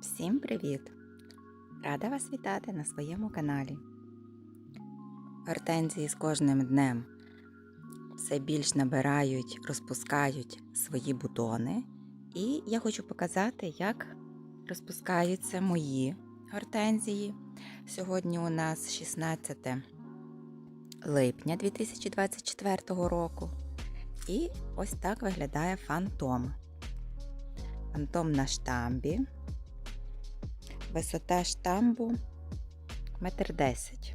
Всім привіт! Рада вас вітати на своєму каналі. Гортензії з кожним днем все більш набирають, розпускають свої бутони. І я хочу показати, як розпускаються мої гортензії. Сьогодні у нас 16 липня 2024 року. І ось так виглядає фантом. Фантом на штамбі. Висота штамбу метр десять.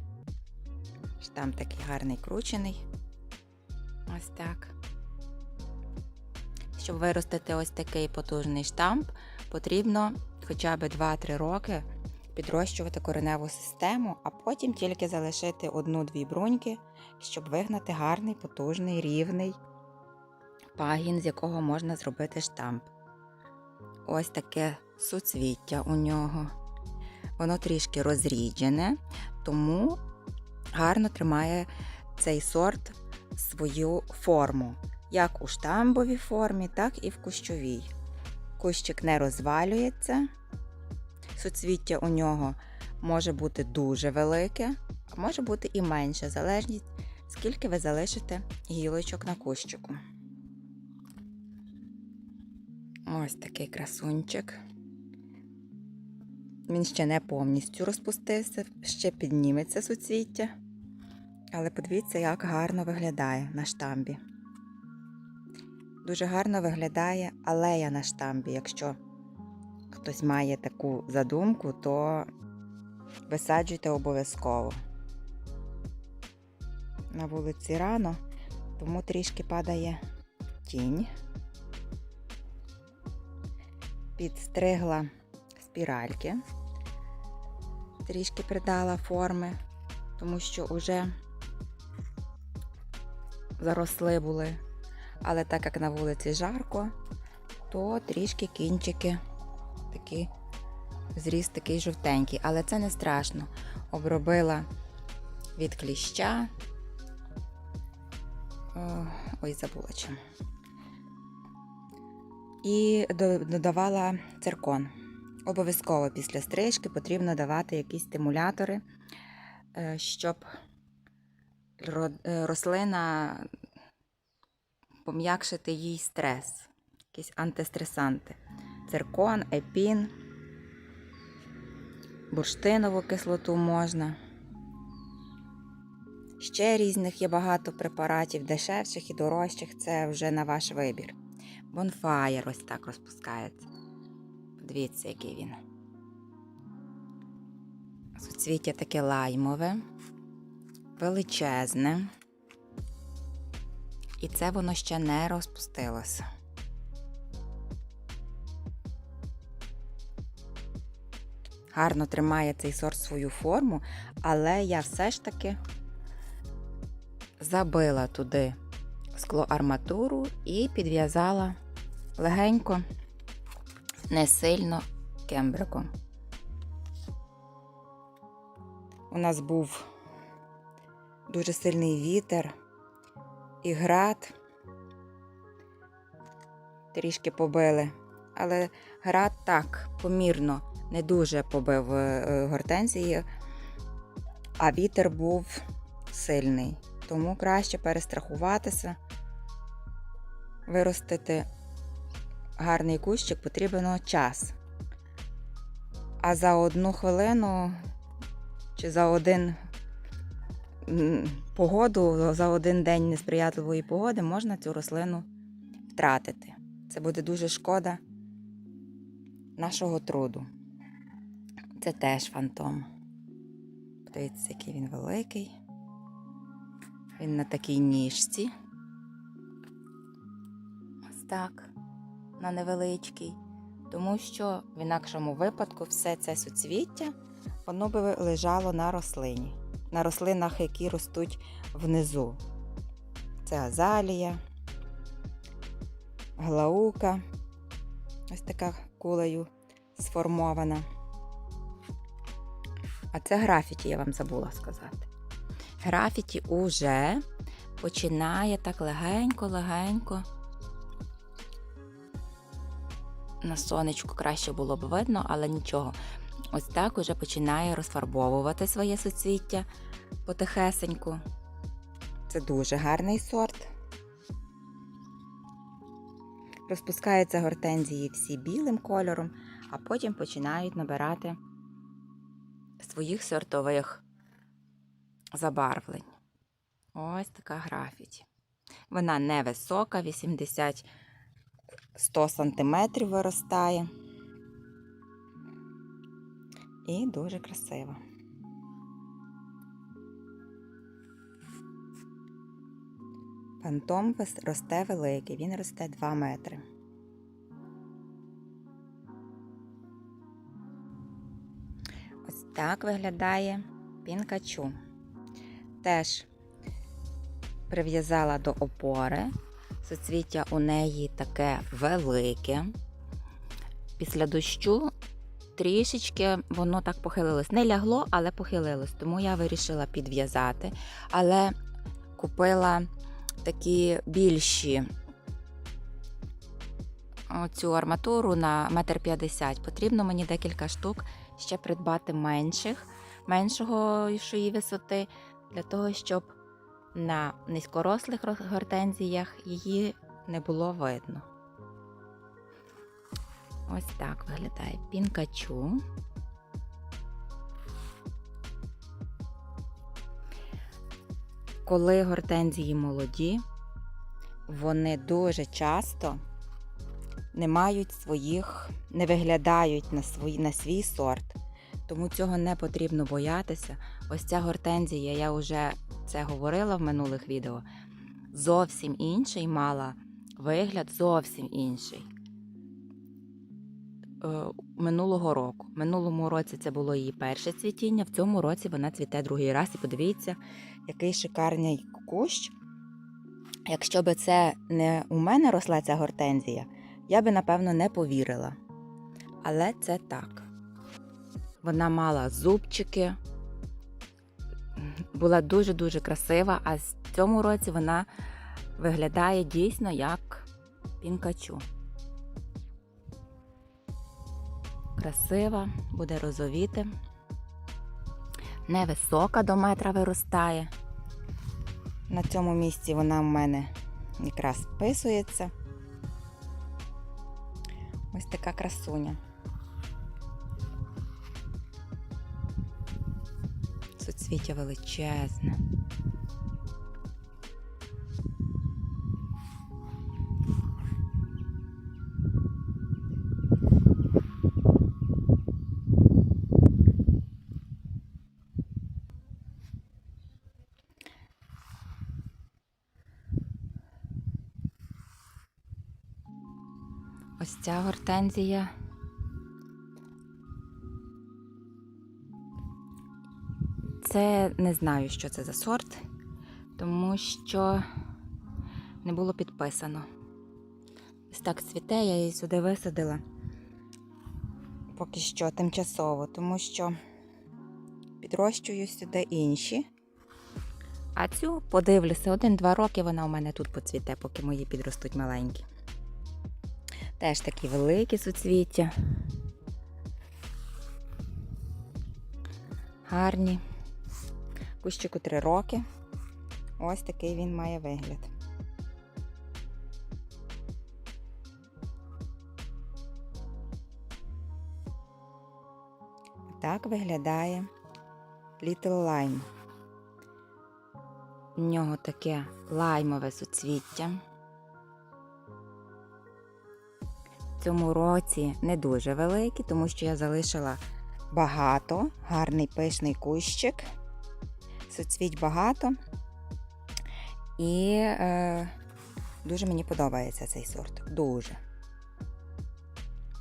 Штамп такий гарний кручений. Ось так. Щоб виростити ось такий потужний штамп, потрібно хоча б 2-3 роки підрощувати кореневу систему, а потім тільки залишити одну-дві бруньки, щоб вигнати гарний, потужний, рівний пагін, з якого можна зробити штамп. Ось таке суцвіття у нього. Воно трішки розріджене, тому гарно тримає цей сорт свою форму, як у штамбовій формі, так і в кущовій. Кущик не розвалюється, суцвіття у нього може бути дуже велике, а може бути і менше, залежність, скільки ви залишите гілочок на кущику. Ось такий красунчик. Він ще не повністю розпустився, ще підніметься суцвіття. Але подивіться, як гарно виглядає на штамбі. Дуже гарно виглядає алея на штамбі. Якщо хтось має таку задумку, то висаджуйте обов'язково. На вулиці рано, тому трішки падає тінь. Підстригла спіральки. Трішки придала форми, тому що вже заросли були. Але так як на вулиці жарко, то трішки кінчики такі, зріс такий жовтенький. Але це не страшно. Обробила від кліща. Ой, забула чим. І додавала циркон. Обов'язково після стрижки потрібно давати якісь стимулятори, щоб рослина пом'якшити їй стрес, якісь антистресанти. Циркон, епін, бурштинову кислоту можна. Ще різних є багато препаратів, дешевших і дорожчих це вже на ваш вибір. Бонфаєр ось так розпускається. Подивіться, який він. Суцвіття таке лаймове, величезне. І це воно ще не розпустилося. Гарно тримає цей сорт свою форму, але я все ж таки забила туди склоарматуру і підв'язала легенько, не сильно кембриком. У нас був дуже сильний вітер і град. Трішки побили, але град так помірно не дуже побив гортензії, а вітер був сильний. Тому краще перестрахуватися, виростити гарний кущик потрібен час. А за одну хвилину чи за один погоду, за один день несприятливої погоди можна цю рослину втратити. Це буде дуже шкода нашого труду. Це теж фантом. Подивіться, який він великий. Він на такій ніжці. Ось так, на невеличкій. Тому що в інакшому випадку все це суцвіття, воно би лежало на рослині, на рослинах, які ростуть внизу. Це азалія, глаука, ось така кулею сформована. А це графіті, я вам забула сказати. Графіті уже починає так легенько-легенько на сонечку краще було б видно, але нічого. Ось так уже починає розфарбовувати своє суцвіття потихесеньку. Це дуже гарний сорт. Розпускаються гортензії всі білим кольором, а потім починають набирати своїх сортових забарвлень. Ось така графіті. Вона невисока, 80 100 см виростає. І дуже красива. Фантом росте великий, він росте 2 метри. Ось так виглядає пінкачу. Теж прив'язала до опори. Соцвіття у неї таке велике. Після дощу трішечки воно так похилилось. Не лягло, але похилилось. Тому я вирішила підв'язати. Але купила такі більші цю арматуру на 1,50 м. Потрібно мені декілька штук ще придбати менших, меншого висоти, для того, щоб на низькорослих гортензіях її не було видно. Ось так виглядає пінкачу. Коли гортензії молоді, вони дуже часто не мають своїх, не виглядають на, свої, на свій сорт. Тому цього не потрібно боятися. Ось ця гортензія, я вже це говорила в минулих відео. Зовсім інший мала вигляд, зовсім інший. Е, Минулого року. Минулому році це було її перше цвітіння, в цьому році вона цвіте другий раз. І подивіться, який шикарний кущ. Якщо би це не у мене росла ця гортензія, я би напевно не повірила. Але це так. Вона мала зубчики, була дуже-дуже красива, а в цьому році вона виглядає дійсно як пінкачу. Красива, буде розовіти. Невисока до метра виростає. На цьому місці вона в мене якраз вписується. Ось така красуня. Суцвіття величезне. Ось ця гортензія. Це не знаю, що це за сорт, тому що не було підписано. Ось так цвіте, я її сюди висадила поки що тимчасово, тому що підрощую сюди інші. А цю подивлюся, один-два роки вона у мене тут поцвіте, поки мої підростуть маленькі. Теж такі великі суцвіття. Гарні. Кущику 3 роки. Ось такий він має вигляд. Так виглядає Little Lime. У нього таке лаймове суцвіття. В цьому році не дуже великі, тому що я залишила багато, гарний пишний кущик. Суцвіть багато. І е, дуже мені подобається цей сорт. Дуже.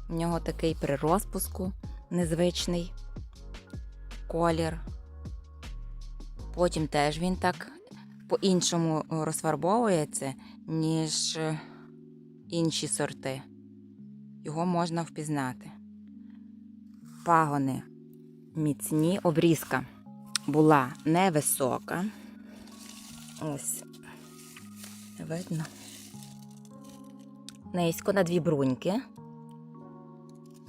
У нього такий при розпуску незвичний колір. Потім теж він так по-іншому розфарбовується, ніж е, інші сорти. Його можна впізнати. Пагони міцні, обрізка була невисока. Ось, видно. Низько на дві бруньки.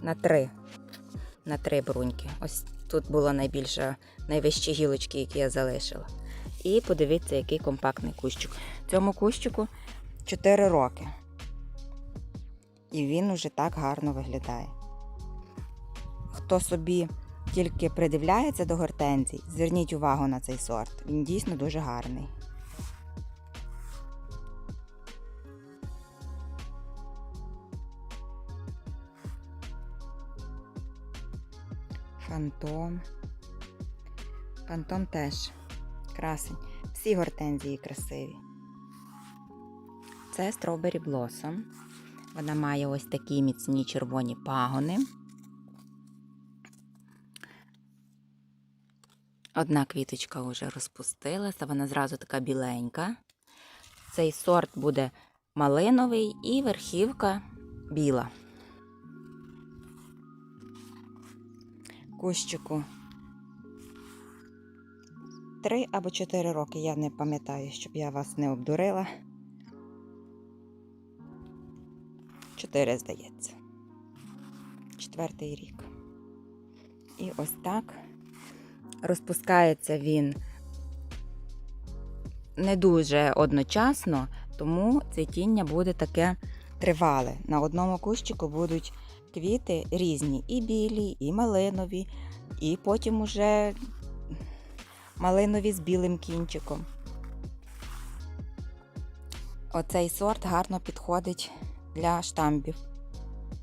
на три. На три бруньки. Ось тут було найбільше, найвищі гілочки, які я залишила. І подивіться, який компактний кущик. Цьому кущику 4 роки. І він уже так гарно виглядає. Хто собі тільки придивляється до гортензій, зверніть увагу на цей сорт. Він дійсно дуже гарний. Фантом. Фантом теж красень. Всі гортензії красиві. Це Strawberry Blossom. Вона має ось такі міцні червоні пагони. Одна квіточка вже розпустилася, вона зразу така біленька. Цей сорт буде малиновий і верхівка біла. Кущику 3 або 4 роки, я не пам'ятаю, щоб я вас не обдурила. 4, здається. Четвертий рік. І ось так розпускається він не дуже одночасно, тому цвітіння буде таке тривале. На одному кущику будуть квіти різні, і білі, і малинові, і потім уже малинові з білим кінчиком. Оцей сорт гарно підходить для штамбів,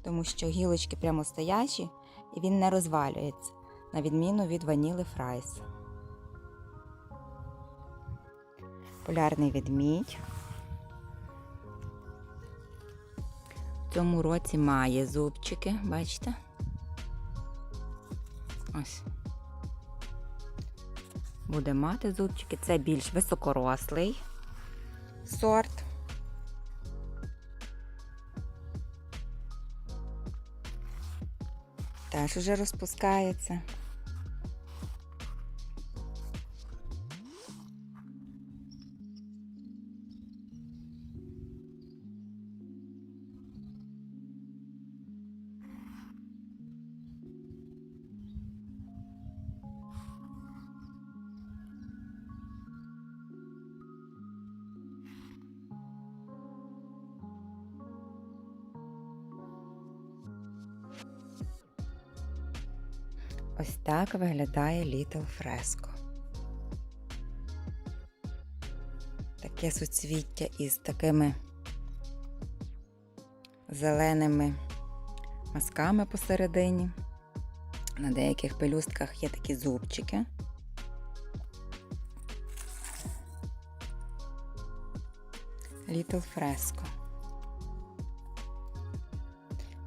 тому що гілочки прямо стоячі і він не розвалюється, на відміну від ваніли фрайс. Полярний ведмідь. В цьому році має зубчики, бачите? Ось. Буде мати зубчики. Це більш високорослий сорт. Теж уже розпускається. Так виглядає Little Fresco. Таке суцвіття із такими зеленими мазками посередині. На деяких пелюстках є такі зубчики. Little Fresco.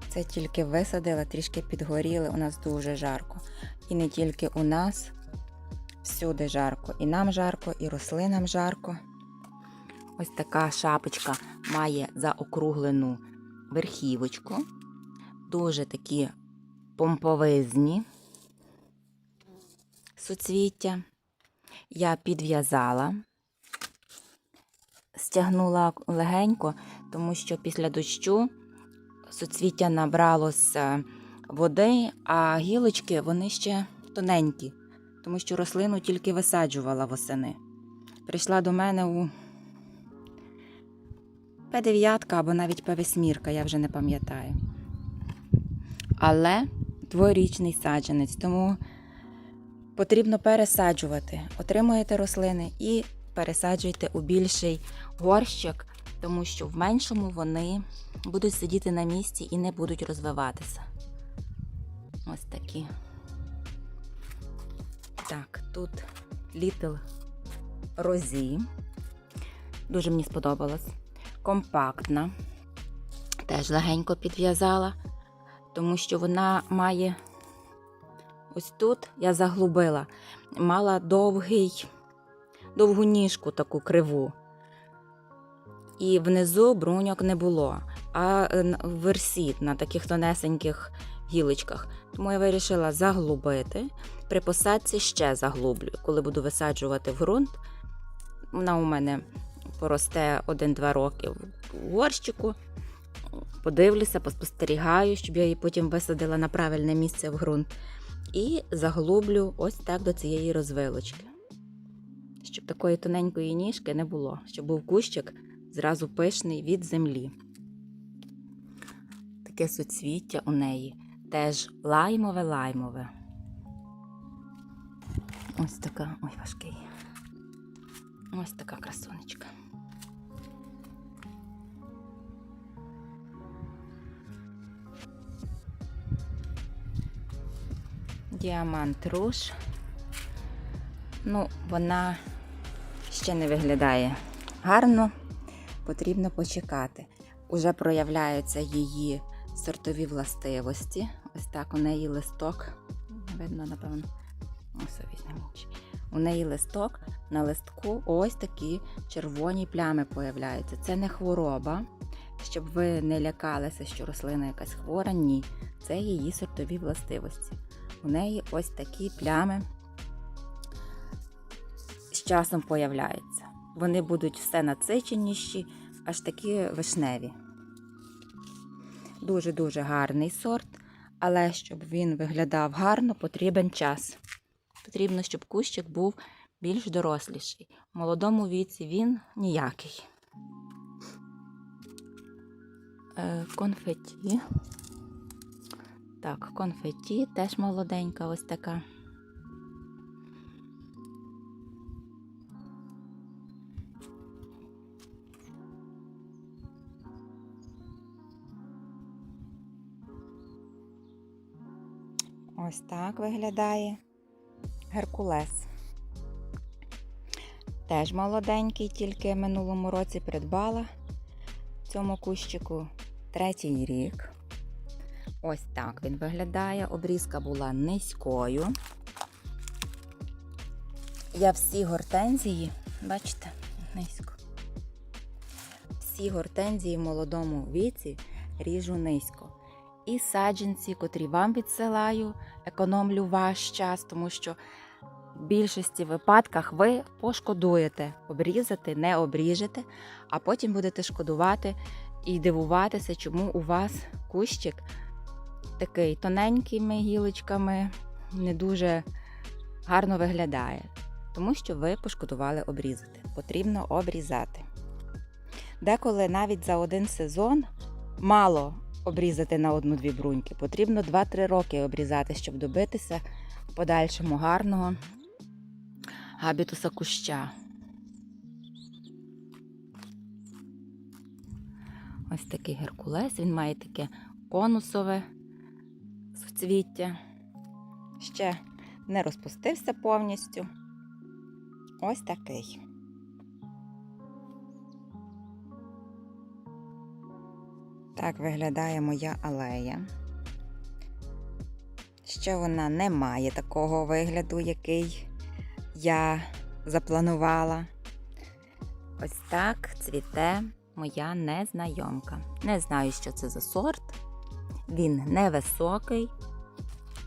Це тільки висадила, трішки підгоріли, у нас дуже жарко. І не тільки у нас, всюди жарко. І нам жарко, і рослинам жарко. Ось така шапочка має заокруглену верхівочку. Дуже такі помповизні суцвіття. Я підв'язала, стягнула легенько, тому що після дощу суцвіття набралося води, а гілочки вони ще тоненькі, тому що рослину тільки висаджувала восени. Прийшла до мене у П9 або навіть П8, я вже не пам'ятаю. Але дворічний саджанець, тому потрібно пересаджувати. Отримуєте рослини і пересаджуйте у більший горщик, тому що в меншому вони будуть сидіти на місці і не будуть розвиватися. Ось такі. Так, тут Little Розі. Дуже мені сподобалось. Компактна. Теж легенько підв'язала, тому що вона має ось тут я заглубила, мала довгий, довгу ніжку таку криву. І внизу бруньок не було, а е, в версі на таких тонесеньких гілочках. Тому я вирішила заглубити. При посадці ще заглублю. Коли буду висаджувати в ґрунт, вона у мене поросте 1-2 роки в горщику. подивлюся, поспостерігаю, щоб я її потім висадила на правильне місце в ґрунт. І заглублю ось так до цієї розвилочки. Щоб такої тоненької ніжки не було, щоб був кущик зразу пишний від землі. Таке суцвіття у неї теж лаймове-лаймове. Ось така, ой, важкий. Ось така красунечка. Діамант руш. Ну, вона ще не виглядає гарно, потрібно почекати. Уже проявляються її сортові властивості. Ось так у неї листок. Видно, напевно. Ось візьмемо. У неї листок, на листку ось такі червоні плями появляються. Це не хвороба, щоб ви не лякалися, що рослина якась хвора. Ні. Це її сортові властивості. У неї ось такі плями з часом появляються. Вони будуть все насиченіші, аж такі вишневі. Дуже-дуже гарний сорт, але щоб він виглядав гарно, потрібен час. Потрібно, щоб кущик був більш доросліший. В молодому віці він ніякий. Е, конфеті. Так, конфеті теж молоденька, ось така. Ось так виглядає Геркулес. Теж молоденький, тільки минулому році придбала цьому кущику третій рік. Ось так він виглядає. Обрізка була низькою. Я всі гортензії, бачите, низько. Всі гортензії в молодому віці ріжу низько. І саджанці, котрі вам відсилаю, економлю ваш час, тому що в більшості випадках ви пошкодуєте обрізати, не обріжете, а потім будете шкодувати і дивуватися, чому у вас кущик такий тоненькими гілочками не дуже гарно виглядає, тому що ви пошкодували обрізати. Потрібно обрізати. Деколи навіть за один сезон мало обрізати на одну-дві бруньки. Потрібно 2-3 роки обрізати, щоб добитися в подальшому гарного габітуса куща. Ось такий геркулес, він має таке конусове суцвіття. Ще не розпустився повністю. Ось такий. Так виглядає моя алея. Ще вона не має такого вигляду, який я запланувала. Ось так цвіте моя незнайомка. Не знаю, що це за сорт. Він невисокий,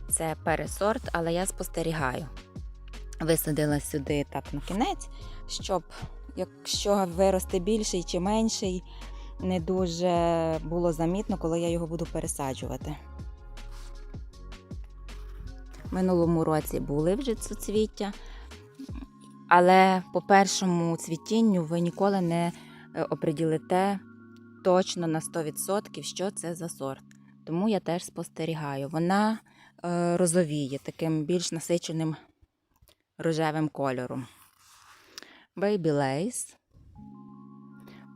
це пересорт, але я спостерігаю. Висадила сюди так на кінець, щоб якщо виросте більший чи менший, не дуже було замітно, коли я його буду пересаджувати. Минулому році були вже суцвіття, але по першому цвітінню ви ніколи не е, оприділите точно на 100%, що це за сорт. Тому я теж спостерігаю. Вона е, розовіє таким більш насиченим рожевим кольором. Baby Lace.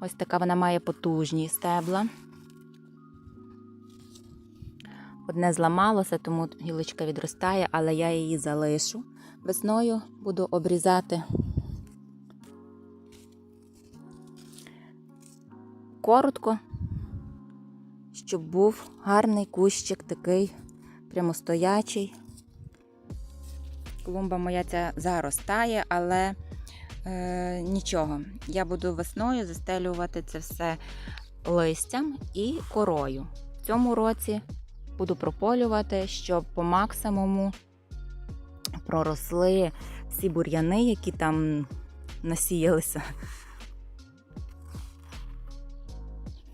Ось така вона має потужні стебла. Одне зламалося, тому гілочка відростає, але я її залишу. Весною буду обрізати коротко, щоб був гарний кущик такий прямостоячий. Клумба моя ця заростає, але е, нічого. Я буду весною застелювати це все листям і корою. В цьому році буду прополювати, щоб по максимуму проросли всі бур'яни, які там насіялися.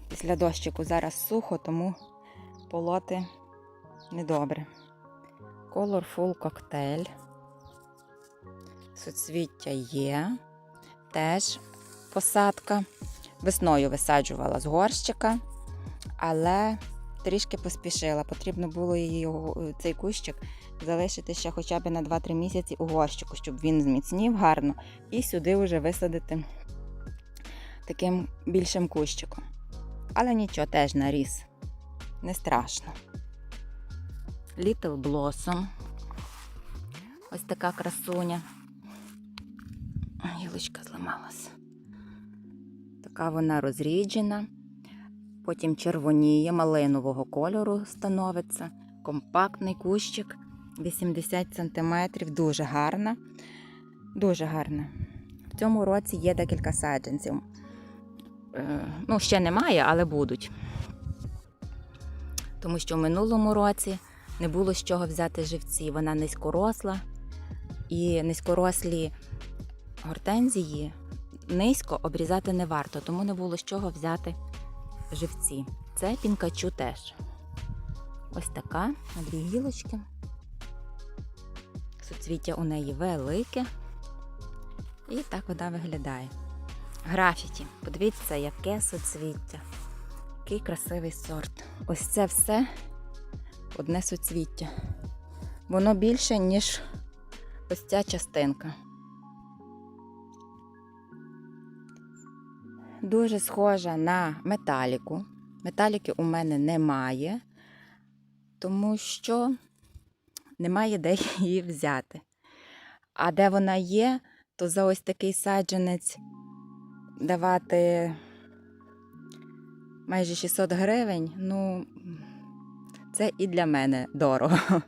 Після дощику зараз сухо, тому полоти недобре. Colorful коктейль. Суцвіття є. Теж посадка. Весною висаджувала з горщика, але трішки поспішила. Потрібно було її цей кущик залишити ще хоча б на 2-3 місяці у горщику, щоб він зміцнів гарно, і сюди вже висадити таким більшим кущиком. Але нічого, теж наріс. Не страшно. Little Blossom. Ось така красуня. Гілочка зламалась. Така вона розріджена. Потім червоніє, малинового кольору становиться. Компактний кущик 80 см, дуже гарна. Дуже гарна. В цьому році є декілька саджанців. Е, Ну, ще немає, але будуть. Тому що в минулому році не було з чого взяти живці. Вона низькоросла, і низькорослі гортензії низько обрізати не варто, тому не було з чого взяти живці. Це пінкачу теж. Ось така на дві гілочки. Суцвіття у неї велике. І так вона виглядає. Графіті. Подивіться, яке суцвіття. Який красивий сорт. Ось це все одне суцвіття. Воно більше, ніж ось ця частинка. Дуже схожа на металіку. Металіки у мене немає, тому що немає де її взяти. А де вона є, то за ось такий саджанець давати майже 600 гривень, ну, це і для мене дорого.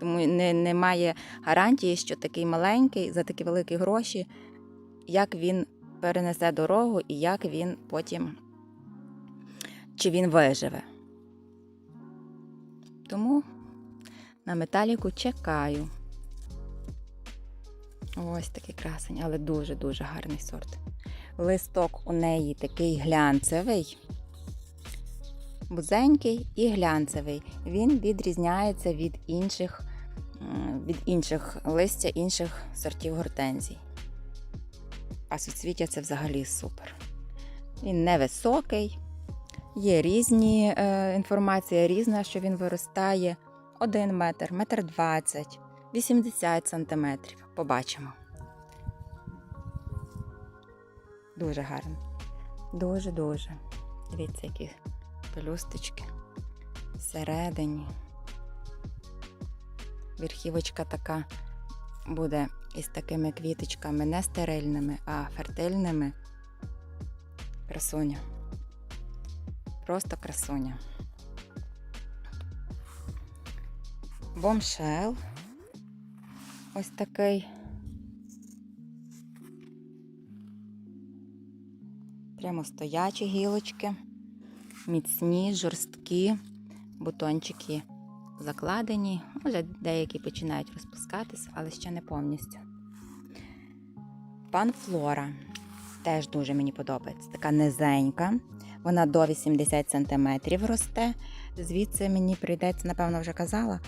Тому не, немає гарантії, що такий маленький за такі великі гроші, як він перенесе дорогу і як він потім чи він виживе. Тому на металіку чекаю. Ось такий красень, але дуже-дуже гарний сорт. Листок у неї такий глянцевий, бузенький і глянцевий. Він відрізняється від інших, від інших листя інших сортів гортензій. А суцвіття це взагалі супер. Він невисокий, є різні е, інформація різна, що він виростає 1 метр, метр 20, 80 сантиметрів. Побачимо. Дуже гарно. Дуже-дуже. Дивіться, які пелюсточки всередині. Верхівочка така буде із такими квіточками не стерильними, а фертильними. Красуня. Просто красуня. Бомшел. Ось такий. Прямо стоячі гілочки, міцні, жорсткі, бутончики закладені. Вже деякі починають розпускатися, але ще не повністю. Панфлора теж дуже мені подобається. Така низенька. Вона до 80 см росте. Звідси мені прийдеться, напевно, вже казала.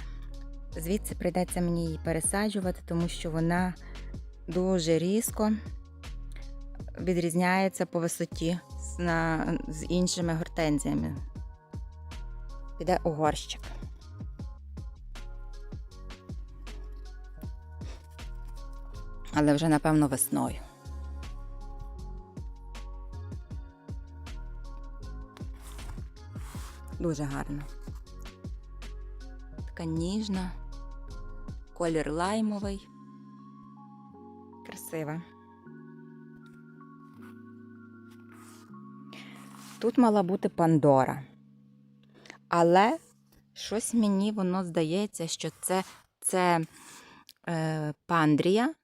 Звідси прийдеться мені її пересаджувати, тому що вона дуже різко відрізняється по висоті з, на, з іншими гортензіями. Піде у горщик. Але вже, напевно, весною. Дуже гарно. Така ніжна, колір лаймовий. Красива. Тут мала бути Пандора. Але щось мені воно здається, що це, це е, пандрія.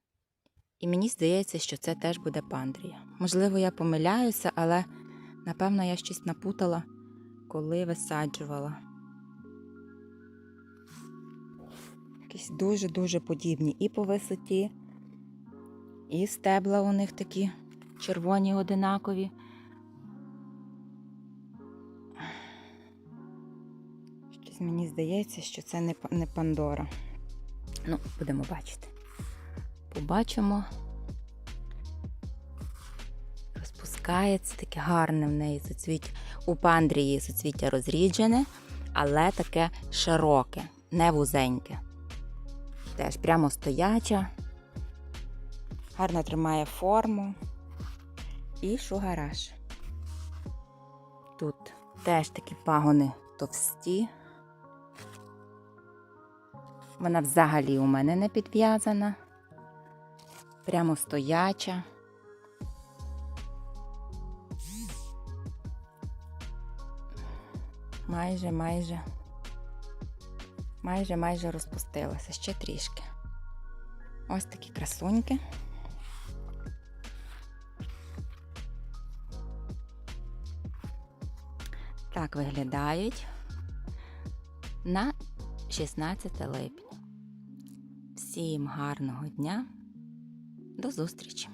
І мені здається, що це теж буде пандрія. Можливо, я помиляюся, але напевно я щось напутала, коли висаджувала. Якісь дуже-дуже подібні і по висоті, і стебла у них такі червоні одинакові. Щось мені здається, що це не, Пандора. Ну, будемо бачити. Побачимо. Розпускається таке гарне в неї суцвіття. У пандрії суцвіття розріджене, але таке широке, не вузеньке. Теж прямо стояча, гарно тримає форму. І шугараш. Тут теж такі пагони товсті. Вона взагалі у мене не підв'язана, прямо стояча. Майже, майже, майже, майже розпустилася, ще трішки. Ось такі красуньки. Так виглядають на 16 липня. Всім гарного дня. До зустрічі!